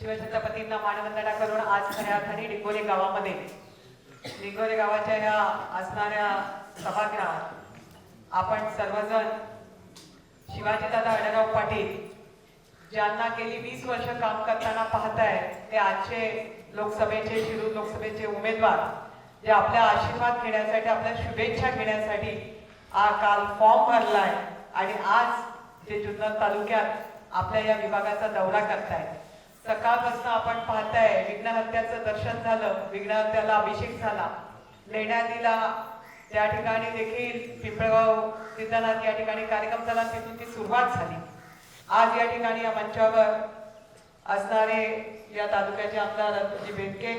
शिवछत्रपतींना मानवंदना करून आज खऱ्या अर्थाने डिगोरे गावामध्ये डिगोरे गावाच्या ह्या असणाऱ्या सभागृहात आपण सर्वजण शिवाजीदादा अडराव पाटील ज्यांना गेली वीस वर्ष काम करताना पाहताय ते आजचे लोकसभेचे शिरूर लोकसभेचे उमेदवार जे आपल्या आशीर्वाद घेण्यासाठी आपल्या शुभेच्छा घेण्यासाठी आ काल फॉर्म भरलाय आणि आज जे जुन्नर तालुक्यात आपल्या या विभागाचा दौरा करताय सकाळपासून आपण पाहताय विघ्नहत्याचं दर्शन झालं विघ्नहत्याला अभिषेक झाला. लेण्यादीला त्या ठिकाणी देखील पिंपळगाव सिद्धनाथ या ठिकाणी कार्यक्रम झाला तिथून ती सुरुवात झाली. आज या ठिकाणी या मंचावर असणारे या तालुक्याचे आमदार अतुलजी बेनके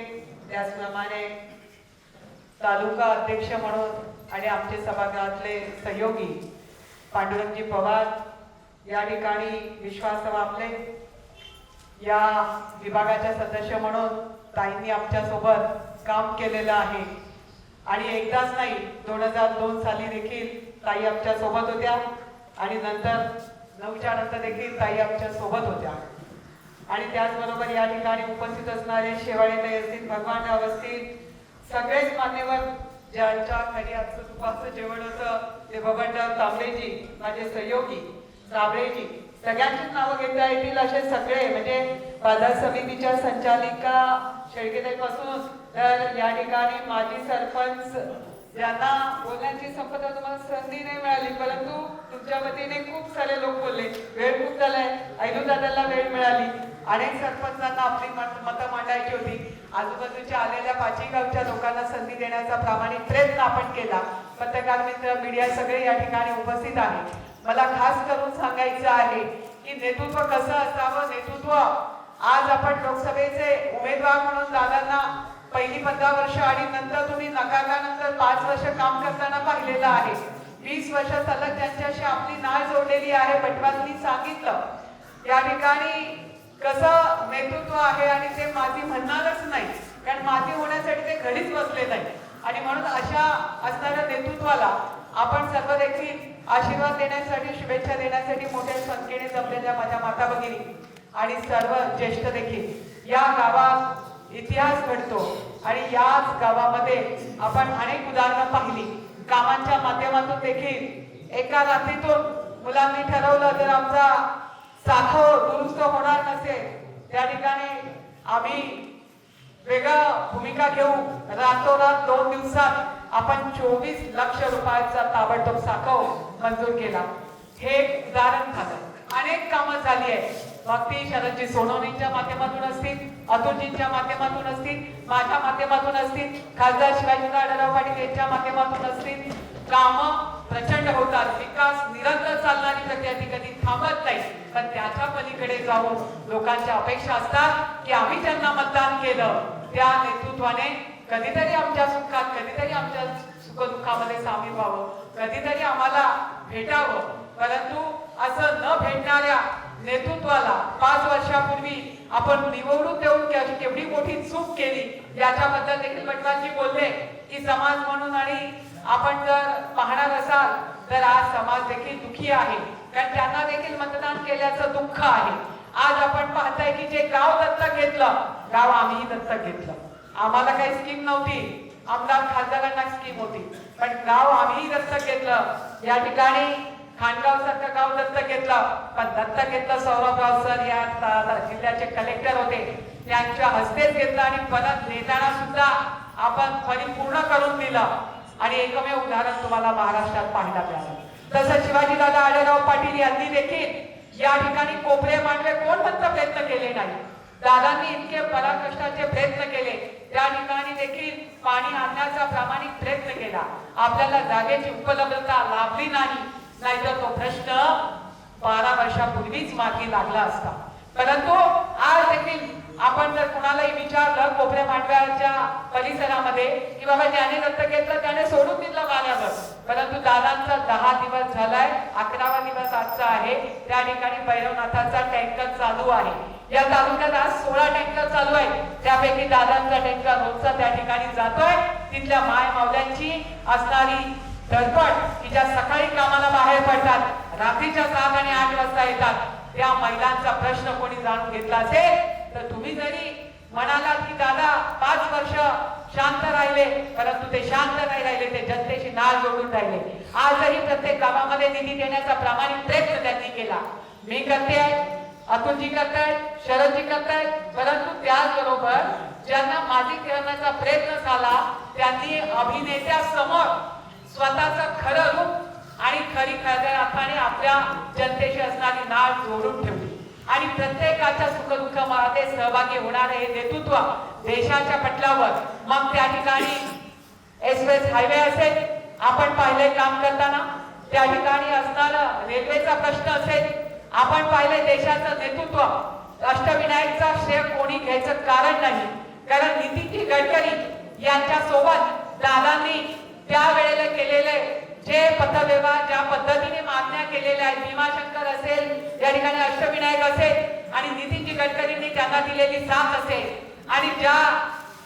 त्याचप्रमाणे तालुका अध्यक्ष म्हणून आणि आमचे सभागृहातले सहयोगी पांडुरंगजी पवार या ठिकाणी विश्वास आपले या विभागाच्या सदस्य म्हणून ताईंनी आमच्यासोबत काम केलेलं आहे. आणि एकदाच नाही दोन हजार दोन साली देखील ताई आमच्यासोबत होत्या. आणि नंतर नऊच्या नंतर देखील ताई आमच्यासोबत होत्या. आणि त्याचबरोबर या ठिकाणी उपस्थित असणारे शेवाळेताई असतील भगवान असतील सगळेच मान्यवर ज्यांच्या घरी आजचं दुपारचं जेवण होतं ते बबनराव तांबेजी माझे सहयोगी साबळेजी सगळ्यांचीच नावं घेता येतील असे सगळे म्हणजे बाजार समितीच्या संचालिका शेळकेताई पासून तर या ठिकाणी माजी सरपंच ज्यांना बोलण्याची संपदा तुम्हाला संधी नाही मिळाली परंतु तुमच्या वतीने खूप सारे लोक बोलले. वेळ खूप झालाय ऐलू दादाला वेळ मिळाली. अनेक सरपंचांना आपली मतं मांडायची होती. आजूबाजूच्या आलेल्या पाचही गावच्या लोकांना संधी देण्याचा प्रामाणिक प्रयत्न आपण केला. पत्रकार मित्र मीडिया सगळे या ठिकाणी उपस्थित आहे मला खास करून सांगायचं आहे की नेतृत्व कसं असावं? नेतृत्व आज आपण लोकसभेचे उमेदवार म्हणून दादांना पहिली पंधरा वर्ष आणि नंतर तुम्ही नकारल्यानंतर पाच वर्ष काम करताना पाहिलेलं आहे. वीस वर्ष सलग त्यांच्याशी आपली नाळ जोडलेली आहे बटवांनी सांगितलं. या ठिकाणी कसं नेतृत्व आहे आणि ते माती म्हणणारच नाही कारण माती होण्यासाठी ते घरीच बसले नाही आणि म्हणून अशा असणाऱ्या नेतृत्वाला आपण सर्व देखील आशीर्वाद देण्यासाठी शुभेच्छा देण्यासाठी मोठ्या संख्येने जमलेल्या माझ्या माता भगिनी आणि सर्व ज्येष्ठ देखील. या गावात इतिहास घडतो आणि याच गावामध्ये आपण अनेक उदाहरणं पाहिली. कामांच्या माध्यमातून देखील एका रात्रीतून मुलांनी ठरवलं तर आमचा साखो हो, दुरुस्त होणार नसेल त्या ठिकाणी आम्ही वेगळं भूमिका घेऊ रातोरात दोन दिवसात आपण चोवीस लक्ष रुपयाचा ताबडतोब साखव मंजूर केला. हे एक उदाहरण झालं. अनेक कामं झाली आहेत. भक्ती शरदजी सोनवणींच्या माध्यमातून असतील अतुलजींच्या माध्यमातून असतील माझ्या माध्यमातून असतील खासदार शिवाजी आढळराव पाटील यांच्या माध्यमातून असतील. काम प्रचंड होतात. विकास निरंतर चालणारी प्रक्रिया ती कधी थांबत नाही. पण त्याच्या पलीकडे जाऊन लोकांच्या अपेक्षा असतात की आम्ही ज्यांना मतदान केलं त्या नेतृत्वाने कधीतरी आमच्या सुखात कधीतरी आमच्या सुखदुःखामध्ये सामील व्हावं. कधीतरी आम्हाला भेटावं. परंतु असं न भेटणाऱ्या नेतृत्वाला पाच वर्षापूर्वी आपण निवडून देऊन केवढी मोठी चूक केली याच्याबद्दल देखील पटवाजी बोलले की समाज म्हणून आणि आपण जर पाहणार असाल तर आज समाज देखील दुखी आहे. कारण त्यांना देखील मतदान केल्याचं दुःख आहे. आज आपण पाहताय की जे गाव दत्तक घेतलं गाव आम्हीही दत्तक घेतलं. आम्हाला काही स्कीम नव्हती. आमदार खासदारांना स्कीम होती. पण गाव आम्हीही दत्तक घेतलं. या ठिकाणी खानगाव सारखं गाव दत्तक घेतलं. पण दत्तक घेतलं सौरभराव सर या जिल्ह्याचे कलेक्टर होते. त्यांच्या हस्तेच घेतलं आणि परत नेताना सुद्धा आपण परिपूर्ण करून दिलं. आणि एकमेव उदाहरण तुम्हाला महाराष्ट्रात पाहायला मिळालं. तसं शिवाजीदादा आढळराव पाटील यांनी देखील या ठिकाणी कोपरे मांडवे कोण म्हणता प्रयत्न केले नाही? दादांनी इतके पराकष्टाचे प्रयत्न केले. त्या ठिकाणी देखील पाणी आणण्याचा प्रामाणिक प्रयत्न केला. आपल्याला जागेची उपलब्धता लाभली नाही. नाहीतर तो प्रश्न बारा वर्षापूर्वीच मागे लागला असता. परंतु आज देखील आपण जर कुणालाही विचारलं कोपऱ्या मांडव्याच्या परिसरामध्ये की बाबा ज्याने दत्त घेतलं त्याने सोडून दिलं मान्यावर परंतु दादांचा दहा दिवस झालाय अकरावा दिवस आजचा आहे. त्या ठिकाणी भैरवनाथाचा टँकर चालू आहे. या तालुक्यात आज सोळा टँकर चालू आहे त्यापैकी दादांचा टँकर रोजचा त्या ठिकाणी जातोय. तिथल्या माय मावल्यांची असणारी धडपड की ज्या सकाळी कामाला बाहेर पडतात. रात्रीच्या सात आणि आठ वाजता येतात. त्या महिलांचा प्रश्न कोणी जाणून घेतला असेल तर तुम्ही जरी म्हणाला की दादा पाच वर्ष शांत राहिले परंतु ते शांत नाही राहिले ते जनतेशी नाळ जोडून राहिले. आजही प्रत्येक गावामध्ये निधी देण्याचा प्रामाणिक प्रयत्न त्यांनी केला. मी करते अतुलजी करतायत शरदजी करतायत परंतु त्याचबरोबर ज्यांना माती करण्याचा प्रयत्न झाला त्यांनी अभिनेत्या समोर स्वतःचं खरं रूप आणि खरी खऱ्या अर्थाने आपल्या जनतेशी असणारी नाळ जोडून ठेवली. आणि प्रत्येकाच्या सुखदुःखामध्ये सहभागी होणारे हे नेतृत्व देशाच्या पटलावर. मग त्या ठिकाणी एक्सप्रेस हायवे असेल आपण पाहिले काम करताना. त्या ठिकाणी असणारा रेल्वेचा प्रश्न असेल आपण पाहिले देशाचं नेतृत्व. अष्टविनायकचा श्रेय कोणी घ्यायचं कारण नाही. कारण नितीनजी गडकरी यांच्या सोबत दादांनी त्यावेळेला केलेले जे पथव्यवहार ज्या पद्धतीने मागण्या केलेल्या आहेत भीमाशंकर असेल या ठिकाणी अष्टविनायक असेल आणि नितीनजी गडकरींनी त्यांना दिलेली साथ असेल. आणि ज्या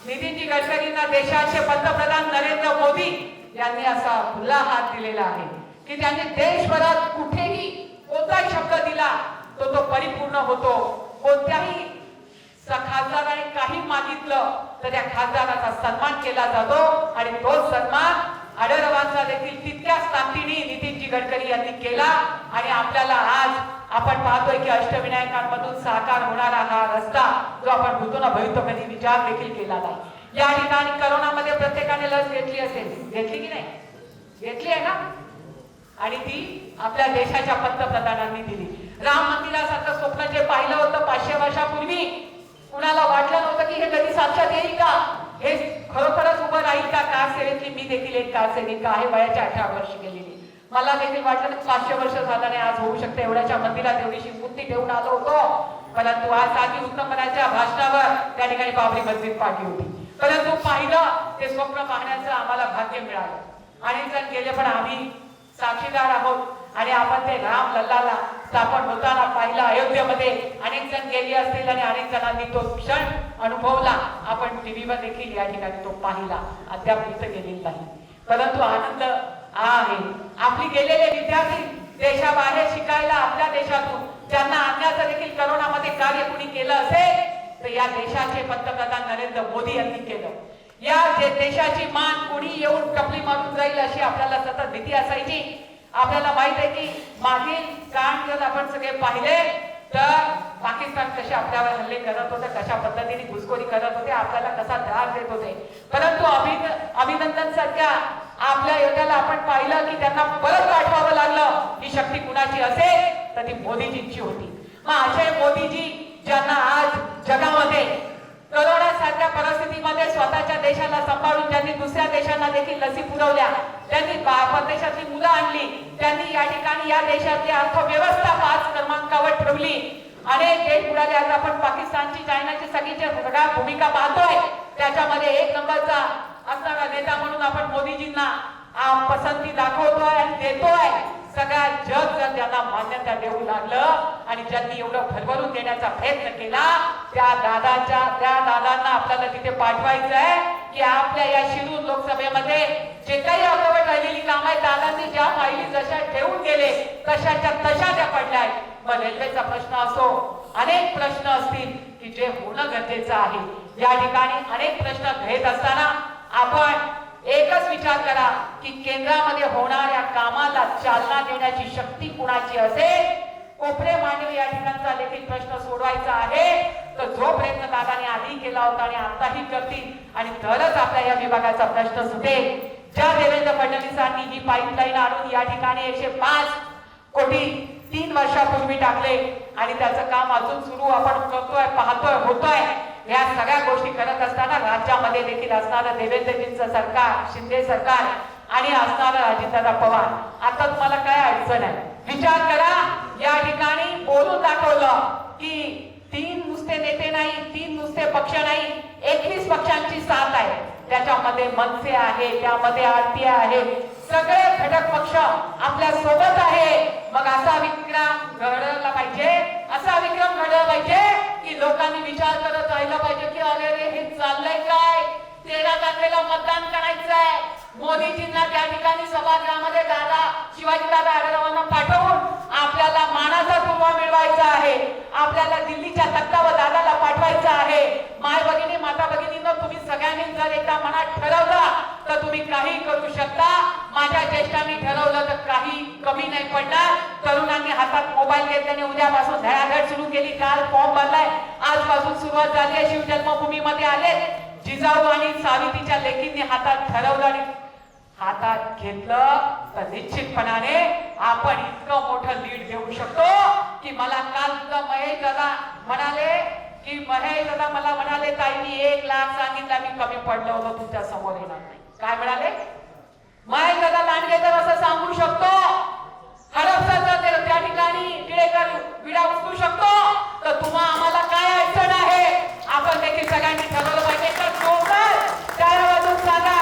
नितीनजी गडकरींना देशाचे पंतप्रधान नरेंद्र मोदी यांनी असा खुला हात दिलेला आहे की त्यांनी देशभरात कुठेही कोणताही शब्द दिला तो तो परिपूर्ण होतो. कोणत्याही खासदाराने काही मागितलं तर त्या खासदाराचा सन्मान केला जातो. आणि तो सन्मान आढळवांचा देखील तितक्याच ताकदीने नितीनजी गडकरी यांनी केला. आणि आपल्याला आज आपण पाहतोय की अष्टविनायकांमधून साकार होणारा हा रस्ता जो आपण भूतोना भवितो कधी विचार देखील केला नाही. या ठिकाणी करोनामध्ये प्रत्येकाने लस घेतली असेल. घेतली की नाही? आणि ती आपल्या देशाच्या पंतप्रधानांनी दिली. राम मंदिरासारखं स्वप्न जे पाहिलं होतं पाचशे वर्षापूर्वी कुणाला वाटलं नव्हतं की हे कधी साक्षात येईल का? हे खरोखरच उभं राहील का? कार सेवेतली मी देखील एक कार सेविका आहे? वयाच्या अठरा वर्ष गेलेली. मला देखील वाटलं पाचशे वर्ष झालं नाही आज होऊ शकते. एवढ्याच्या मंदिरात एवढीशी मूर्ती ठेवून आलो होतो. परंतु आज साधी उत्तमपणाच्या भाषणावर त्या ठिकाणी बाबरी मस्जिद पाडली होती. परंतु पाहिलं ते स्वप्न पाहण्याचं आम्हाला भाग्य मिळालं. आणि जण गेले पण आम्ही साक्षीदार आहोत. आणि आपण ते राम लल्लाला स्थापन होताना पाहिलं अयोध्येमध्ये. अनेक जण गेले असतील आणि अनेक जणांनी तो क्षण अनुभवला. आपण टीव्हीवर देखील या ठिकाणी तो पाहिला. अद्याप इथं गेलेला नाही. परंतु आनंद आहे. आपली गेलेले विद्यार्थी देशाबाहेर शिकायला आपल्या देशातून ज्यांना आणण्याचं देखील करोनामध्ये कार्य कुणी केलं असेल तर या देशाचे पंतप्रधान नरेंद्र मोदी यांनी केलं. या देशाची मान कोणी येऊन टपली मारून जाईल अशी आपल्याला सतत भीती असायची. आपल्याला माहीत आहे की मागील काळ जर आपण सगळे पाहिले तर पाकिस्तान कसे आपल्यावर हल्ले करत होते कशा पद्धतीने घुसखोरी करत होते आपल्याला कसा त्रास देत होते. परंतु अभिन अभिनंदन सारख्या आपल्या योद्ध्याला आपण पाहिलं की त्यांना परत पाठवावं लागलं. ही शक्ती कुणाची असेल तर ती मोदीजींची होती. मग असे मोदीजी ज्यांना आज जगामध्ये करोना सारख्या परिस्थितीमध्ये देशाला सांभाळून ज्यांनी दुसऱ्या देशांना देखील लसी पुरवल्या त्यांनी परदेशातली मुलं आणली त्यांनी या ठिकाणी या देशातली अर्थव्यवस्था पाच क्रमांकावर ठेवली. अनेक देश बुडाले आज आपण पाकिस्तानची चायनाची सगळीच्या सगळ्या भूमिका पाहतोय. त्याच्यामध्ये एक नंबरचा असणारा नेता म्हणून आपण मोदीजींना पसंती दाखवतोय आणि देतोय. सगळ्या जग जर त्यांना मान्यता देऊ लागलं आणि ज्यांनी एवढं भरभरून देण्याचा प्रयत्न केला त्या दादाच्या त्या दादांना आपल्याला तिथे पाठवायचं आहे की आपल्या या शिरूर लोकसभेमध्ये जे काही अर्धवट राहिलेली काम आहे दादांनी ज्या फायली जशा ठेवून गेले तशाच्या तशा त्या पडल्या आहेत. मग रेल्वेचा प्रश्न असो अनेक प्रश्न असतील की जे होणं गरजेचं आहे. या ठिकाणी अनेक प्रश्न घेत असताना आपण एकच विचार करा की केंद्रामध्ये होणाऱ्या कामाला चालना देण्याची शक्ती कुणाची असेल? कोपरे मांडवी या ठिकाणचा देखील प्रश्न सोडवायचा आहे. तर जो प्रयत्न दादाने आधी केला होता आणि आताही करतील आणि तरच आपल्या या विभागाचा प्रश्न सुटेल. ज्या देवेंद्र फडणवीसांनी ही पाईपलाईन आणून या ठिकाणी एकशे पाच कोटी तीन वर्षापूर्वी टाकले आणि त्याचं काम अजून सुरू आपण करतोय पाहतोय होतोय या सगळ्या गोष्टी करत असताना राज्यामध्ये देखील असणारं देवेंद्रजींचं सरकार शिंदे सरकार आणि असणारं अजितदादा पवार. आता तुम्हाला काय अडचण आहे? विचार करा. या ठिकाणी बोलून दाखवलं की तीन नुसते नेते नाही तीन नुसते पक्ष नाही एकवीस पक्षांची साथ आहे. त्याच्यामध्ये मनसे आहे त्यामध्ये आरती आहे. सगळे घटक पक्ष आपल्यासोबत आहे. मग असा विक्रम घडवला पाहिजे असा विक्रम घडवला पाहिजे की लोकांनी विचार करत राहिलं पाहिजे की अरे रे हे चाललंय काय? तेरा तारखेला मतदान करा. मोदीजींना त्या ठिकाणी सभागृहामध्ये दादा शिवाजी दादा आढळरावांना पाठवून आपल्याला मानाचा तुर्वा मिळवायचा आहे. आपल्याला दिल्लीच्या तख्तावर दादाला पाठवायचं आहे. माय भगिनी माता भगिनीनं तुम्ही सगळ्यांनी जर एकदा मनात ठरवलं तर तुम्ही काही करू शकता. माझ्या ज्येष्ठांनी ठरवलं तर काही कमी नाही पडणार. तरुणांनी हातात मोबाईल घेतल्याने उद्यापासून धडाधड सुरू केली. काल फॉर्म भरलाय. आजपासून सुरुवात झाली आहे. शिवजन्मभूमीमध्ये आले. जिजाऊ आणि सावित्रीच्या लेखींनी हातात ठरवलं आणि हातात घेतलं तर निश्चितपणाने आपण इतकं मोठं लीड घेऊ शकतो की मला काल सुद्धा महेश दादा म्हणाले की महेश दादा मला म्हणाले ताई एक लाख सांगितला मी कमी पडलं होतं तुमच्यासमोर येणार नाही. काय म्हणाले? महेश दादा लांडगे तर असं सांगू शकतो. हडपसरचा त्या ठिकाणी टिळेकर विडा उचलू शकतो. तर तुम्हा आम्हाला काय अडचण आहे? आपण देखील सगळ्यांनी ठरवलं पाहिजे. तर त्याला वाजून सांगा.